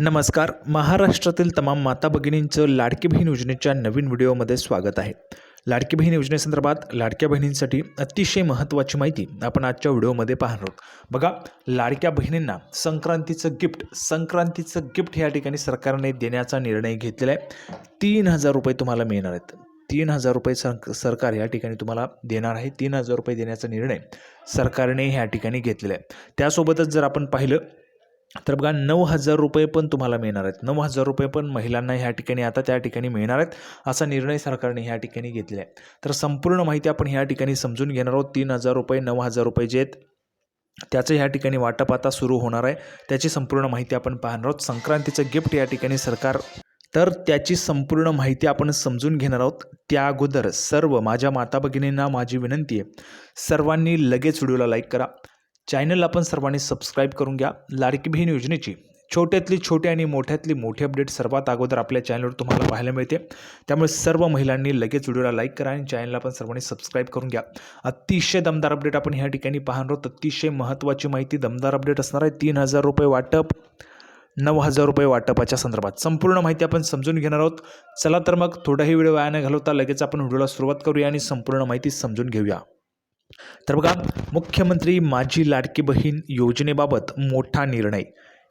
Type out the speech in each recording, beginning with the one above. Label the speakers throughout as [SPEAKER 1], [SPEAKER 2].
[SPEAKER 1] नमस्कार. महाराष्ट्रातील तमाम माता भगिनींचं लाडकी बहीण योजनेच्या नवीन व्हिडिओमध्ये स्वागत आहे. लाडकी बहीण योजनेसंदर्भात लाडक्या बहिणींसाठी अतिशय महत्त्वाची माहिती आपण आजच्या व्हिडिओमध्ये पाहणार आहोत. बघा लाडक्या बहिणींना संक्रांतीचं गिफ्ट संक्रांतीचं गिफ्ट या ठिकाणी सरकारने देण्याचा निर्णय घेतलेला आहे. तीन हजार रुपये तुम्हाला मिळणार आहेत. तीन हजार रुपये सं सरकार या ठिकाणी तुम्हाला देणार आहे. तीन हजार रुपये देण्याचा निर्णय सरकारने ह्या ठिकाणी घेतलेला आहे. त्यासोबतच जर आपण पाहिलं तर बघा नऊ हजार रुपये पण तुम्हाला मिळणार आहेत. नऊ हजार रुपये पण महिलांना ह्या ठिकाणी आता त्या ठिकाणी मिळणार आहेत असा निर्णय सरकारने ह्या ठिकाणी घेतलेला आहे. तर संपूर्ण माहिती आपण ह्या ठिकाणी समजून घेणार आहोत. तीन हजार रुपये नऊ हजार रुपये जे आहेत त्याचं ह्या ठिकाणी वाटप आता सुरू होणार आहे. त्याची संपूर्ण माहिती आपण पाहणार आहोत. संक्रांतीचं गिफ्ट या ठिकाणी सरकार तर त्याची संपूर्ण माहिती आपण समजून घेणार आहोत. त्या अगोदर सर्व माझ्या माता भगिनींना माझी विनंती आहे सर्वांनी लगेच व्हिडिओला लाईक करा. चॅनल आपण सर्वांनी सबस्क्राईब करून घ्या. लाडकी बहीण योजनेची छोट्यातली छोटी आणि मोठ्यातली मोठी अपडेट सर्वात अगोदर आपल्या चॅनलवर तुम्हाला पाहायला मिळते. त्यामुळे सर्व महिलांनी लगेच व्हिडिओला लाईक करा आणि चॅनलला पण सर्वांनी सबस्क्राईब करून घ्या. अतिशय दमदार अपडेट आपण ह्या ठिकाणी पाहणार आहोत. अतिशय महत्त्वाची माहिती दमदार अपडेट असणार आहे. तीन हजार रुपये वाटप नऊ हजार रुपये वाटपाच्या संदर्भात. संपूर्ण माहिती आपण समजून घेणार आहोत. चला तर मग थोडाही वेळ वाया न घालवता लगेच आपण व्हिडिओला सुरुवात करूया आणि संपूर्ण माहिती समजून घेऊया. तर बघा मुख्यमंत्री माझी लाडकी बहीण योजनेबाबत मोठा निर्णय.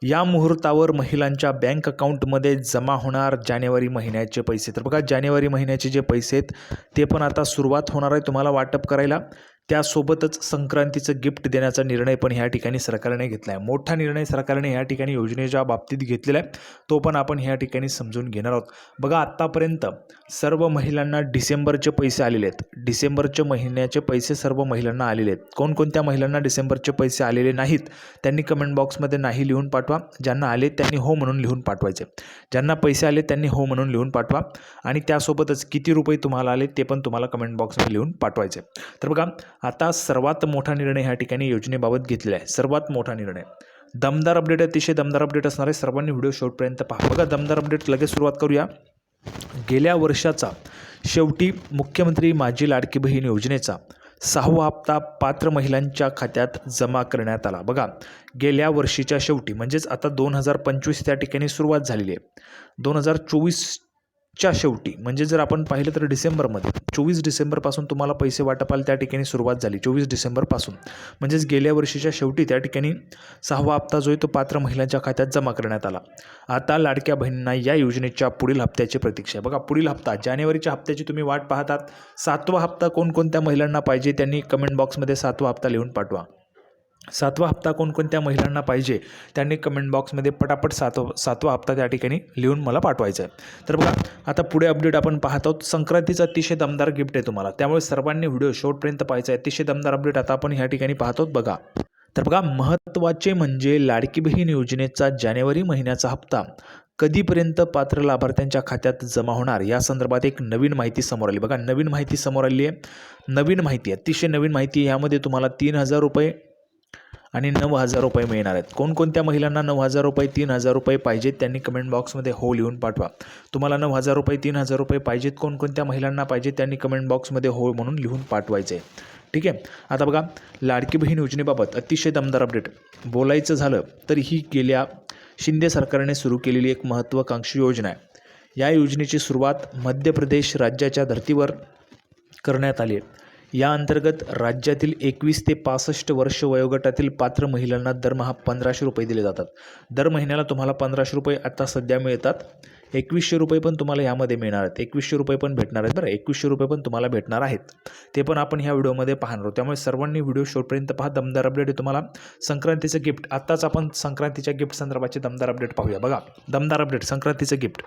[SPEAKER 1] या मुहूर्तावर महिलांच्या बँक अकाउंटमध्ये जमा होणार जानेवारी महिन्याचे पैसे. तर बघा जानेवारी महिन्याचे जे पैसे आहेत ते पण आता सुरुवात होणार आहे तुम्हाला वाटप करायला. त्यासोबतच संक्रांतीचं गिफ्ट देण्याचा निर्णय पण ह्या ठिकाणी सरकारने घेतला आहे मोठा निर्णय सरकारने ह्या ठिकाणी योजनेच्या बाबतीत घेतलेला आहे. तो पण आपण ह्या ठिकाणी समजून घेणार आहोत. बघा आत्तापर्यंत सर्व महिलांना डिसेंबरचे पैसे आलेले आहेत. डिसेंबरच्या महिन्याचे पैसे सर्व महिलांना आलेले आहेत. कोणकोणत्या महिलांना डिसेंबरचे पैसे आलेले नाहीत त्यांनी कमेंट बॉक्समध्ये नाही लिहून पाठवा. ज्यांना आले त्यांनी हो म्हणून लिहून पाठवायचे. ज्यांना पैसे आले त्यांनी हो म्हणून लिहून पाठवा. आणि त्यासोबतच किती रुपये तुम्हाला आले ते पण तुम्हाला कमेंट बॉक्समध्ये लिहून पाठवायचे. तर बघा आता सर्वात मोठा निर्णय ह्या ठिकाणी योजनेबाबत घेतलेला आहे. सर्वात मोठा निर्णय. दमदार अपडेट अतिशय दमदार अपडेट असणार आहे. सर्वांनी व्हिडिओ शेवटपर्यंत पहा. बघा दमदार अपडेट लगेच सुरुवात करूया. गेल्या वर्षाचा शेवटी मुख्यमंत्री माझी लाडकी बहीण योजनेचा सहावा हप्ता पात्र महिलांच्या खात्यात जमा करण्यात आला. बघा गेल्या वर्षीच्या शेवटी म्हणजेच आता दोन हजार पंचवीस त्या ठिकाणी सुरुवात झालेली आहे. दोन हजार चोवीस च्या शेवटी म्हणजे जर आपण पाहिलं तर डिसेंबरमध्ये चोवीस डिसेंबरपासून तुम्हाला पैसे वाटपाला त्या ठिकाणी सुरुवात झाली चोवीस डिसेंबरपासून. म्हणजेच गेल्या वर्षीच्या शेवटी त्या ठिकाणी सहावा हप्ता जो आहे तो पात्र महिलांच्या खात्यात जमा करण्यात आला. आता लाडक्या बहिणींना या योजनेच्या पुढील हप्त्याची प्रतीक्षा आहे. बघा पुढील हप्ता जानेवारीच्या हप्त्याची तुम्ही वाट पाहतात. सातवा हप्ता कोणकोणत्या महिलांना पाहिजे त्यांनी कमेंट बॉक्समध्ये सातवा हप्ता लिहून पाठवा. सातवा हप्ता कोणकोणत्या महिलांना पाहिजे? त्यांनी कमेंट बॉक्समध्ये पटापट सातवा सातवा हप्ता त्या ठिकाणी लिहून मला पाठवायचा आहे तर बघा आता पुढे अपडेट आपण पाहत आहोत. संक्रांतीचं अतिशय दमदार गिफ्ट आहे तुम्हाला. त्यामुळे सर्वांनी व्हिडिओ शेवटपर्यंत पाहायचा आहे. अतिशय दमदार अपडेट आता आपण ह्या ठिकाणी पाहत आहोत बघा. तर बघा महत्त्वाचे म्हणजे लाडकी बहीण योजनेचा जानेवारी महिन्याचा हप्ता. कधीपर्यंत पात्र लाभार्थ्यांच्या खात्यात जमा होणार? या संदर्भात एक नवीन माहिती समोर आली. बघा नवीन माहिती समोर आली आहे. नवीन माहिती अतिशय नवीन माहिती यामध्ये तुम्हाला तीन हजार रुपये आणि नऊ हजार रुपये मिळणार आहेत. कोणकोणत्या महिलांना नऊ हजार रुपये तीन हजार रुपये पाहिजेत त्यांनी कमेंट बॉक्समध्ये हो लिहून पाठवा. तुम्हाला नऊ हजार रुपये तीन हजार रुपये पाहिजेत कोणकोणत्या महिलांना पाहिजेत त्यांनी कमेंट बॉक्समध्ये हो म्हणून लिहून पाठवायचे. आहे ठीक आहे? आता बघा लाडकी बहीण योजनेबाबत अतिशय दमदार अपडेट बोलायचं झालं तर ही गेल्या शिंदे सरकारने सुरू केलेली एक महत्त्वाकांक्षी योजना आहे. या योजनेची सुरुवात मध्य प्रदेश राज्याच्या धर्तीवर करण्यात आली आहे. या अंतर्गत राज्यातील एकवीस ते पासष्ट वर्ष वयोगटातील पात्र महिलांना दरमहा पंधराशे रुपये दिले जातात. दर महिन्याला तुम्हाला पंधराशे रुपये आता सध्या मिळतात. एकवीसशे रुपये पण तुम्हाला यामध्ये मिळणार आहेत. एकवीसशे रुपये पण भेटणार आहेत बरं. एकवीसशे रुपये पण तुम्हाला भेटणार आहेत. ते पण आपण ह्या व्हिडिओमध्ये पाहणार आहोत. त्यामुळे सर्वांनी व्हिडिओ शेवटपर्यंत पहा. दमदार अपडेट तुम्हाला. संक्रांतीचं गिफ्ट आत्ताच आपण संक्रांतीच्या गिफ्ट संदर्भाचे दमदार अपडेट पाहूया. बघा. दमदार अपडेट संक्रांतीचं गिफ्ट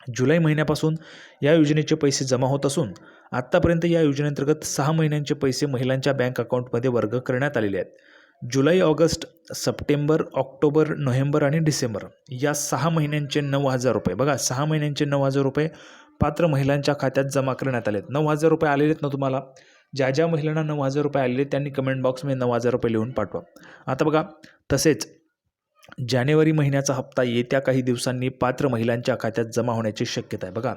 [SPEAKER 1] जुलै महिन्यापासून या योजनेचे पैसे जमा होत असून आत्तापर्यंत या योजनेअंतर्गत सहा महिन्यांचे पैसे महिलांच्या बँक अकाउंटमध्ये वर्ग करण्यात आलेले आहेत. जुलै ऑगस्ट सप्टेंबर ऑक्टोबर नोव्हेंबर आणि डिसेंबर या सहा महिन्यांचे नऊ हजार रुपये. बघा सहा महिन्यांचे नऊ हजार रुपये पात्र महिलांच्या खात्यात जमा करण्यात आले आहेत नऊ हजार रुपये आलेले आहेत ना तुम्हाला? ज्या ज्या महिलांना नऊ हजार रुपये आलेले आहेत त्यांनी कमेंट बॉक्समध्ये नऊ हजार रुपये लिहून पाठवा. आता बघा तसेच जानेवारी महिन्याचा हप्ता येत्या काही दिवसांनी पात्र महिलांच्या खात्यात जमा होण्याची शक्यता आहे. बघा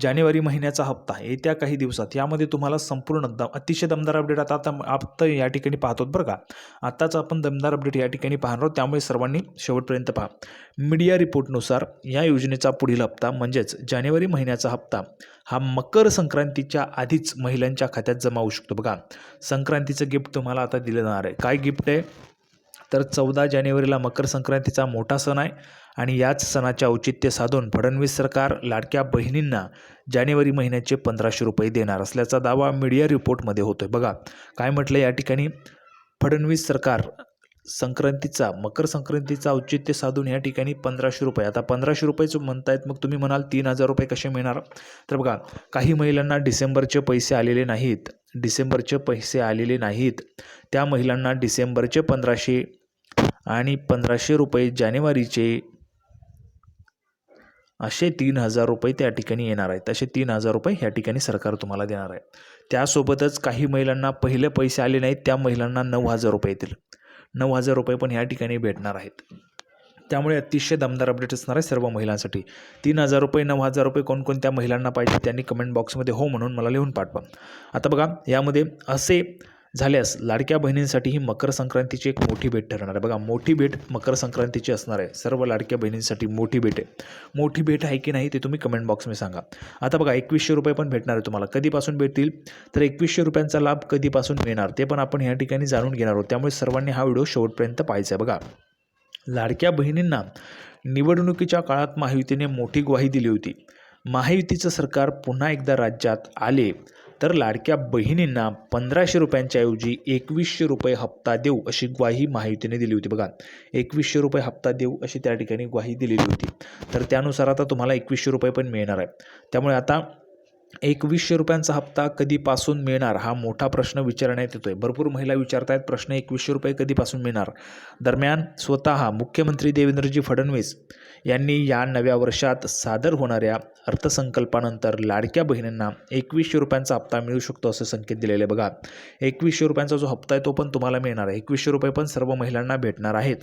[SPEAKER 1] जानेवारी महिन्याचा हप्ता येत्या काही दिवसात यामध्ये तुम्हाला संपूर्ण दम अतिशय दमदार अपडेट आता आता आता या ठिकाणी पाहतो बरं का. आत्ताच आपण दमदार अपडेट या ठिकाणी पाहणार आहोत. त्यामुळे सर्वांनी शेवटपर्यंत पहा. मीडिया रिपोर्टनुसार या योजनेचा पुढील हप्ता म्हणजेच जानेवारी महिन्याचा हप्ता हा मकर संक्रांतीच्या आधीच महिलांच्या खात्यात जमा होऊ शकतो. बघा संक्रांतीचं गिफ्ट तुम्हाला आता दिलं जाणार आहे. काय गिफ्ट आहे? तर चौदा जानेवारीला मकर संक्रांतीचा मोठा सण आहे आणि याच सणाचे औचित्य साधून फडणवीस सरकार लाडक्या बहिणींना जानेवारी महिन्याचे पंधराशे रुपये देणार असल्याचा दावा मीडिया रिपोर्टमध्ये होतोय. बघा काय म्हटलं या ठिकाणी? फडणवीस सरकार संक्रांतीचा मकर संक्रांतीचा औचित्य साधून या ठिकाणी पंधराशे रुपये. आता पंधराशे रुपयेच म्हणतायत मग तुम्ही म्हणाल तीन हजार रुपये कसे मिळणार? तर बघा काही महिलांना डिसेंबरचे पैसे आलेले नाहीत. डिसेंबरचे पैसे आलेले नाहीत. त्या महिलांना डिसेंबरचे पंधराशे आणि पंधराशे रुपये जानेवारीचे असे तीन हजार रुपये त्या ठिकाणी येणार आहेत. असे तीन हजार रुपये ह्या ठिकाणी सरकार तुम्हाला देणार आहे. त्यासोबतच काही महिलांना पहिले पैसे आले नाहीत. त्या महिलांना नऊ हजार रुपये येतील. नऊ हजार रुपये पण ह्या ठिकाणी भेटणार आहेत. त्यामुळे अतिशय दमदार अपडेट असणार आहे सर्व महिलांसाठी. तीन हजार रुपये नऊ हजार रुपये कोणकोणत्या महिलांना पाहिजे त्यांनी कमेंट बॉक्समध्ये हो म्हणून मला लिहून पाठवा. आता बघा यामध्ये असे झाल्यास लाडक्या बहिणींसाठी ही मकर संक्रांतीची एक मोठी भेट ठरणार आहे. बघा मोठी भेट मकर संक्रांतीची असणार आहे. सर्व लाडक्या बहिणींसाठी मोठी भेट आहे. मोठी भेट आहे की नाही ते तुम्ही कमेंट बॉक्समध्ये सांगा. आता बघा एकवीसशे रुपये पण भेटणार आहे तुम्हाला. कधीपासून भेटतील? तर एकवीसशे रुपयांचा लाभ कधीपासून मिळणार? ते पण आपण या ठिकाणी जाणून घेणार आहोत. त्यामुळे सर्वांनी हा व्हिडिओ शेवटपर्यंत पाहायचा आहे. बघा लाडक्या बहिणींना निवडणुकीच्या काळात महायुतीने मोठी ग्वाही दिली होती. महायुतीचं सरकार पुन्हा एकदा राज्यात आले तर लाडक्या बहिणींना पंधराशे रुपयांच्या ऐवजी एकवीसशे रुपये हप्ता देऊ अशी ग्वाही महायुतीने दिली होती. बघा एकवीसशे रुपये हप्ता देऊ अशी त्या ठिकाणी ग्वाही दिलेली होती. तर त्यानुसार आता तुम्हाला एकवीसशे रुपये पण मिळणार आहे. त्यामुळे आता एकवीसशे रुपयांचा हप्ता कधीपासून मिळणार? हा मोठा प्रश्न विचारण्यात येतो आहे भरपूर महिला विचारत आहेत प्रश्न एकवीसशे रुपये कधीपासून मिळणार? दरम्यान स्वतः मुख्यमंत्री देवेंद्रजी फडणवीस यांनी या नव्या वर्षात सादर होणाऱ्या अर्थसंकल्पानंतर लाडक्या बहिणींना एकवीसशे रुपयांचा हप्ता मिळू शकतो असे संकेत दिलेले बघा. एकवीसशे रुपयांचा जो हप्ता आहे तो पण तुम्हाला मिळणार आहे. एकवीसशे रुपये पण सर्व महिलांना भेटणार आहेत.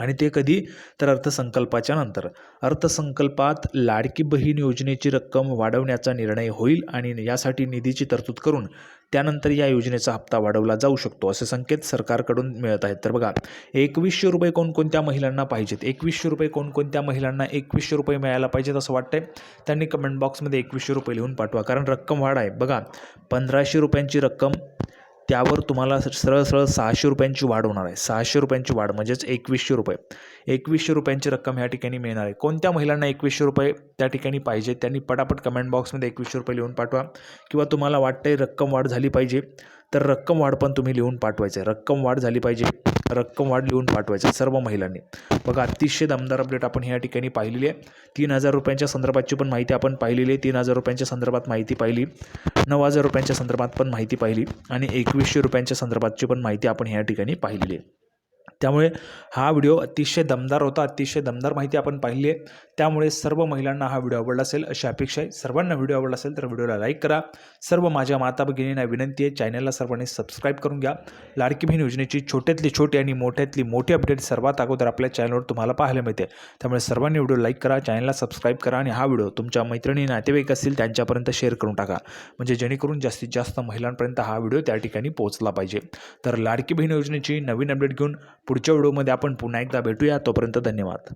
[SPEAKER 1] आणि ते कधी? तर अर्थसंकल्पाच्या नंतर. अर्थसंकल्पात लाडकी बहीण योजनेची रक्कम वाढवण्याचा निर्णय होईल आणि यासाठी निधीची तरतूद करून त्यानंतर या योजनेचा हप्ता वाढवला जाऊ शकतो असे संकेत सरकारकडून मिळत आहेत. तर बघा एकवीसशे रुपये कोणकोणत्या महिलांना पाहिजेत? एकवीसशे रुपये कोणकोणत्या महिलांना एकवीसशे रुपये मिळायला पाहिजेत असं वाटतंय? त्यांनी कमेंट बॉक्समध्ये एकवीसशे रुपये लिहून पाठवा कारण रक्कम वाढ आहे. बघा पंधराशे रुपयांची रक्कम त्यावर तुम्हाला सरळ सरळ सहाशे रुपयांची वाढ होणार आहे. सहाशे रुपयांची वाढ म्हणजेच एकवीसशे रुपये. एकवीसशे रुपयांची रक्कम ह्या ठिकाणी मिळणार आहे. कोणत्या महिलांना एकवीसशे रुपये त्या ठिकाणी पाहिजे त्यांनी पटापट कमेंट बॉक्समध्ये एकवीसशे रुपये लिहून पाठवा. किंवा तुम्हाला वाटतंय रक्कम वाढ झाली पाहिजे तर रक्कम वाढ पण तुम्ही लिहून पाठवायचं आहे. रक्कम वाढ झाली पाहिजे. रक्कम वाढ लिहून पाठवायचं सर्व महिलांनी. बघा अतिशय दमदार अपडेट आपण ह्या ठिकाणी पाहिलेली आहे. तीन हजार रुपयांच्या संदर्भातची पण माहिती आपण पाहिलेली आहे. तीन हजार रुपयांच्या संदर्भात माहिती पाहिली. नऊ हजार रुपयांच्या संदर्भात पण माहिती पाहिली. आणि एकवीसशे रुपयांच्या संदर्भातची पण माहिती आपण ह्या ठिकाणी पाहिलेली आहे. त्यामुळे हा व्हिडिओ अतिशय दमदार होता. अतिशय दमदार माहिती आपण पाहिली आहे. त्यामुळे सर्व महिलांना हा व्हिडिओ आवडला असेल अशी अपेक्षा आहे. सर्वांना व्हिडिओ आवडला असेल तर व्हिडिओला लाईक करा. सर्व माझ्या माता भगिनींना विनंती आहे चॅनलला सर्वांनी सबस्क्राईब करून घ्या. लाडकी बहीण योजनेची छोट्यातली छोटी आणि मोठ्यातली मोठी अपडेट सर्वात अगोदर आपल्या चॅनलवर तुम्हाला पाहायला मिळते. त्यामुळे सर्वांनी व्हिडिओ लाईक करा चॅनलला सबस्क्राईब करा आणि हा व्हिडिओ तुमच्या मैत्रिणी नातेवाईक असतील त्यांच्यापर्यंत शेअर करून टाका. म्हणजे जेणेकरून जास्तीत जास्त महिलांपर्यंत हा व्हिडिओ त्या ठिकाणी पोहोचला पाहिजे. तर लाडकी बहीण योजनेची नवीन अपडेट घेऊन पुढच्या व्हिडिओमध्ये आपण पुन्हा एकदा भेटूया. तोपर्यंत धन्यवाद.